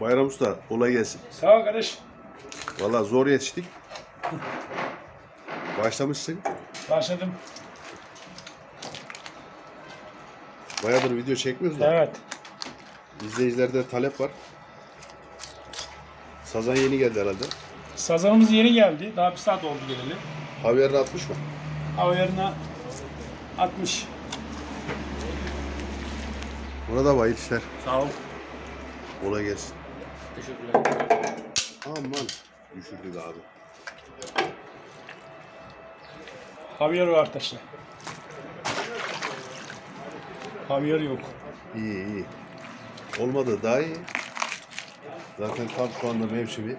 Bayram Usta kolay gelsin. Sağ ol kardeş. Valla zor yetiştik. Başlamışsın. Başladım. Bayağıdır video çekmiyoruz da. Evet. İzleyicilerde talep var. Sazan yeni geldi herhalde. Sazanımız yeni geldi. Daha bir saat oldu geleli. Haberini atmış mı? Hava yarına 60. Buna da bayıl işler. Sağ ol. Kolay gelsin. Teşekkürler. Aman. Düşürdük abi. Havyar var arkadaşlar. Havyar yok. İyi iyi. Olmadı daha iyi. Zaten tam şu anda mevsimi.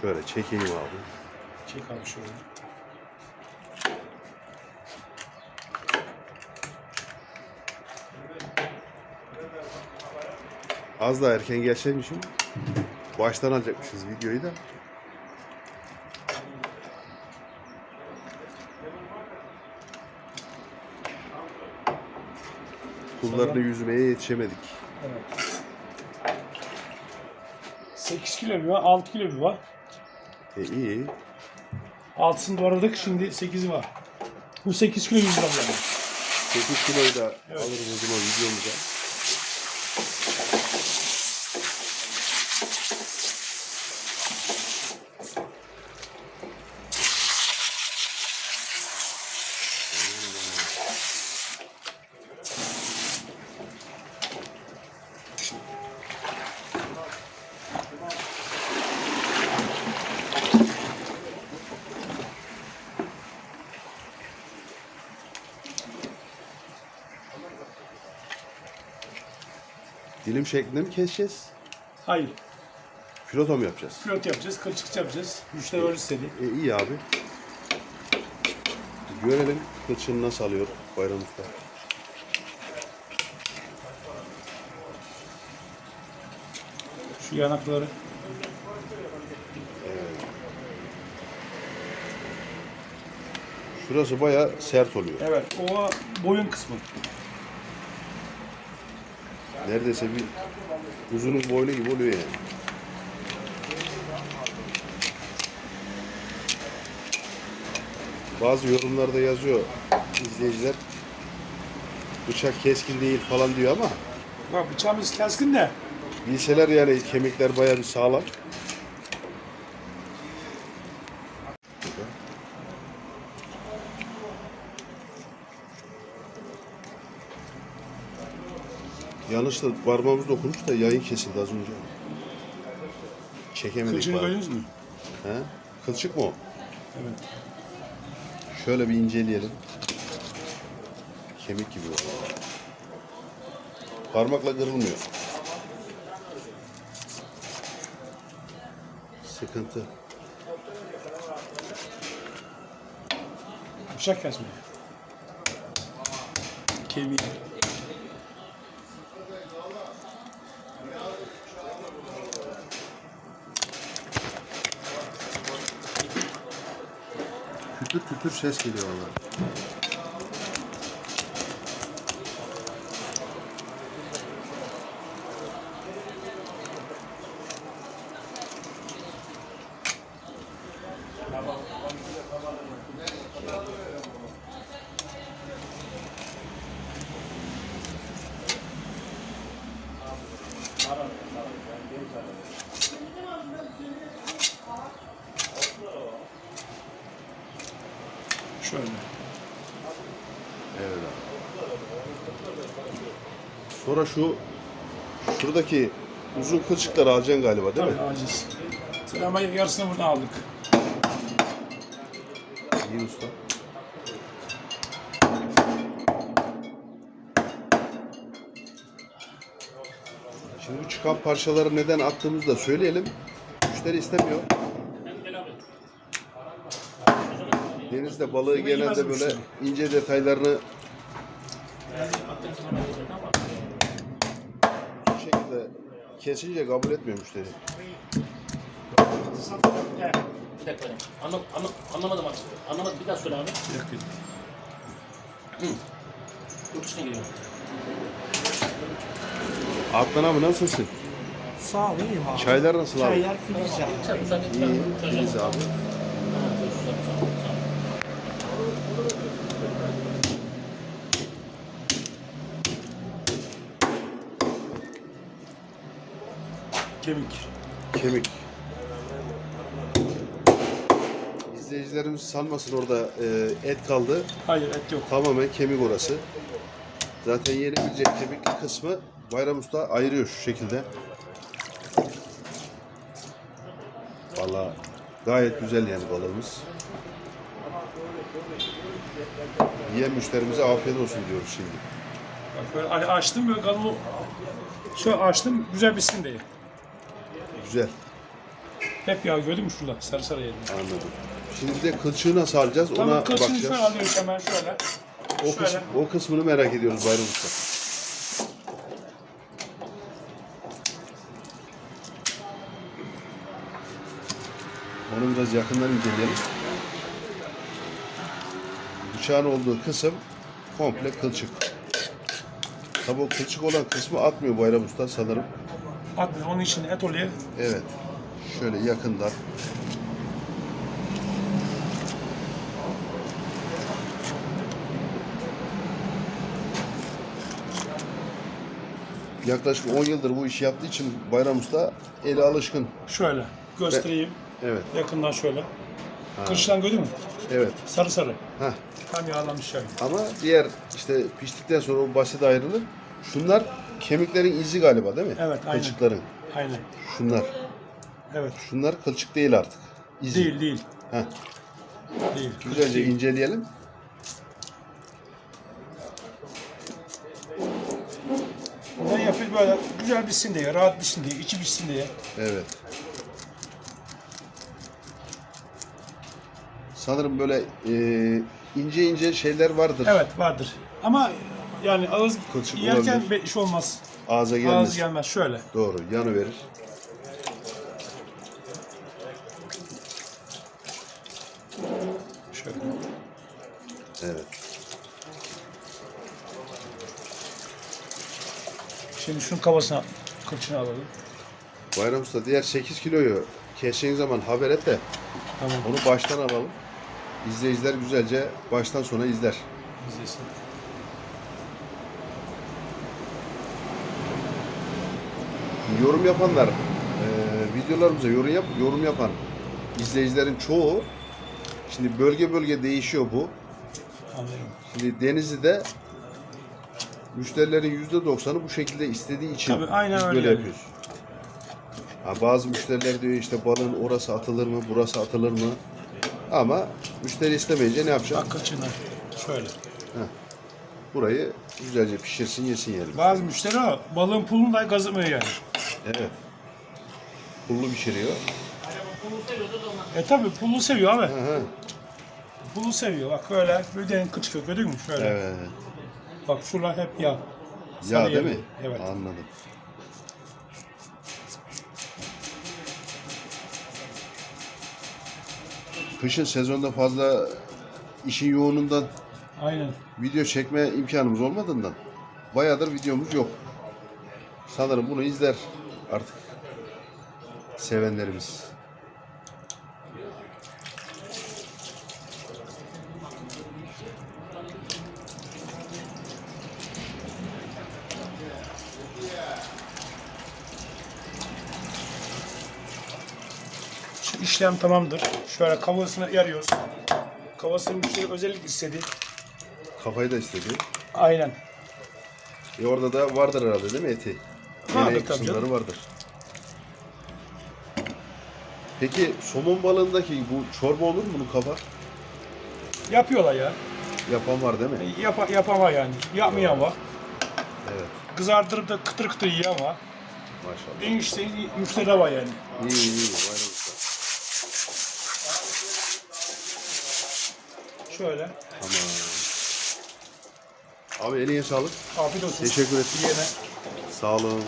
Şöyle çekeyim abi. Çek abi şöyle. Az daha erken gelseymişim. Baştan alacakmışız videoyu da. Kullarını yüzmeye yetişemedik. Evet. 8 kilo bir var, 6 kilo bir var. E iyi. 6'sını doğradık, şimdi 8'i var. Bu 8 kilo 100 gram yani. 8 kiloyu da alırız o zaman videomuza. Dilim şeklinde mi keseceğiz? Hayır. Filoto mu yapacağız? Pilot yapacağız, kılçık yapacağız. Müşteri öyle istedi. E, iyi abi. Görelim kılçığını nasıl alıyor Bayram Usta. Şu yanakları. Şurası baya sert oluyor. Evet, o boyun kısmı. Neredeyse bir uzunun boynu gibi oluyor yani. Bazı yorumlarda yazıyor izleyiciler. Bıçak keskin değil falan diyor ama Bak bıçağımız keskin de. bilseler yani kemikler bayağı bir sağlam. Yanlışla parmağımız dokunmuş da yayın kesildi az önce. Çekemedik Kılçını bari. gördünüz mü? He? Kılçık mı o? Evet. Şöyle bir inceleyelim. Kemik gibi o. Parmakla kırılmıyor. Sıkıntı. Bıçak kesme. Kemiği. Kütür kütür ses geliyor valla. Şöyle. Evet. Sonra şu şuradaki uzun kılçıkları alacaksın galiba değil mi? Tabii aciz. Sen ama yarısını buradan aldık. İyi usta. Şimdi bu çıkan parçaları neden attığımızı da söyleyelim. Müşteri istemiyor. Denizde balığı genelde böyle ince detaylarını bu şekilde kesince kabul etmiyor müşteri. Bir dakika. Anlam, anlam, anlamadım artık. Anlamadım. Bir daha söyle abi. Yurt dışına gidiyorum. Adnan abi nasılsın? Sağ ol iyiyim abi. Çaylar nasıl abi? Çaylar filiz abi. İyi. İyiyiz abi. Kemik. Kemik. İzleyicilerimiz sanmasın orada e, et kaldı. Hayır et yok. Tamamen kemik orası. Zaten yenebilecek kemikli kısmı Bayram Usta ayırıyor şu şekilde. Vallahi gayet güzel yani balığımız. Yiyen müşterimize afiyet olsun diyoruz şimdi. Bak böyle hani açtım böyle kanlı şu açtım güzel bitsin diye. Güzel. Hep yağ gördün mü şurada sarı sarı yedim. Anladım. Şimdi de kılçığı nasıl alacağız ona Tamam kılçını bakacağız. şöyle alıyoruz hemen şöyle. O, şöyle. kısm, o kısmını merak ediyoruz Bayram Usta. Onu biraz yakından inceleyelim. Bıçağın olduğu kısım komple kılçık. Tabi o kılçık olan kısmı atmıyor Bayram Usta sanırım. Atmıyor onun için et oluyor. Evet. Şöyle yakından. Yaklaşık 10 yıldır bu işi yaptığı için Bayram Usta eli alışkın. Şöyle göstereyim Evet. yakından şöyle. Kırıştan gördün mü? Evet. Sarı sarı. Heh. Tam yağlanmış yani. Ama diğer işte piştikten sonra o basit ayrılır. Şunlar kemiklerin izi galiba değil mi? Evet, aynen. Kılçıkların. Aynen. Şunlar. Evet. Şunlar kılçık değil artık. İzi. Değil değil. Heh. Değil. Güzelce Değil. inceleyelim. Ne yapıyor böyle güzel bitsin diye, rahat bitsin diye, içi bitsin diye. Evet. Sanırım böyle e, ince ince şeyler vardır. Evet vardır. Ama yani ağız Kılçık yerken olabilir. be- iş olmaz. Ağza gelmez. Ağız gelmez. Şöyle. Doğru. Yanı verir. Şöyle. Evet. Şimdi şunun kafasına kılçını alalım. Bayram Usta diğer 8 kiloyu keseceğin zaman haber et de Tamam. onu baştan alalım. İzleyiciler güzelce baştan sona izler. İzlesin. Yorum yapanlar, e, videolarımıza yorum yap, yorum yapan izleyicilerin çoğu şimdi bölge bölge değişiyor bu. Şimdi Denizli'de müşterilerin yüzde doksanı bu şekilde istediği için Tabii, aynen biz öyle böyle yani. yapıyoruz. Ha, bazı müşteriler diyor işte balığın orası atılır mı, burası atılır mı? Ama müşteri istemeyince ne yapacak? Bak kılçını. Şöyle. Burayı güzelce pişirsin, yesin yiyelim. Bazı müşteri o. Balığın pulunu da gazımıyor yani. Evet. Pullu pişiriyor. E tabi pullu seviyor abi. Hı hı. Pullu seviyor. Bak böyle bir kıçkı gördün mü? Şöyle. Evet. Bak şuralar hep yağ. Ya Sarı değil yanıyor. mi? Evet. Anladım. Kışın sezonda fazla işin yoğunluğundan Aynen. video çekme imkanımız olmadığından bayağıdır videomuz yok. Sanırım bunu izler artık sevenlerimiz. Şu işlem tamamdır. Şöyle kafasını yarıyoruz. Kafasını müşteri özellik istedi. Kafayı da istedi. Aynen. E orada da vardır herhalde değil mi eti? Vardır Yine tabii kısımları canım. vardır. Peki somon balığındaki bu çorba olur mu bunun kafa? Yapıyorlar ya. Yapan var değil mi? Yap yapama yani. Yapmayan var. Evet. Kızardırıp da kıtır kıtır yiyen var. Maşallah. En işte müşteri var yani. İyi iyi. Bayram usta. Şöyle. Tamam. Abi eline sağlık. Afiyet olsun. Teşekkür ederim. Yiyene. Sağ olun.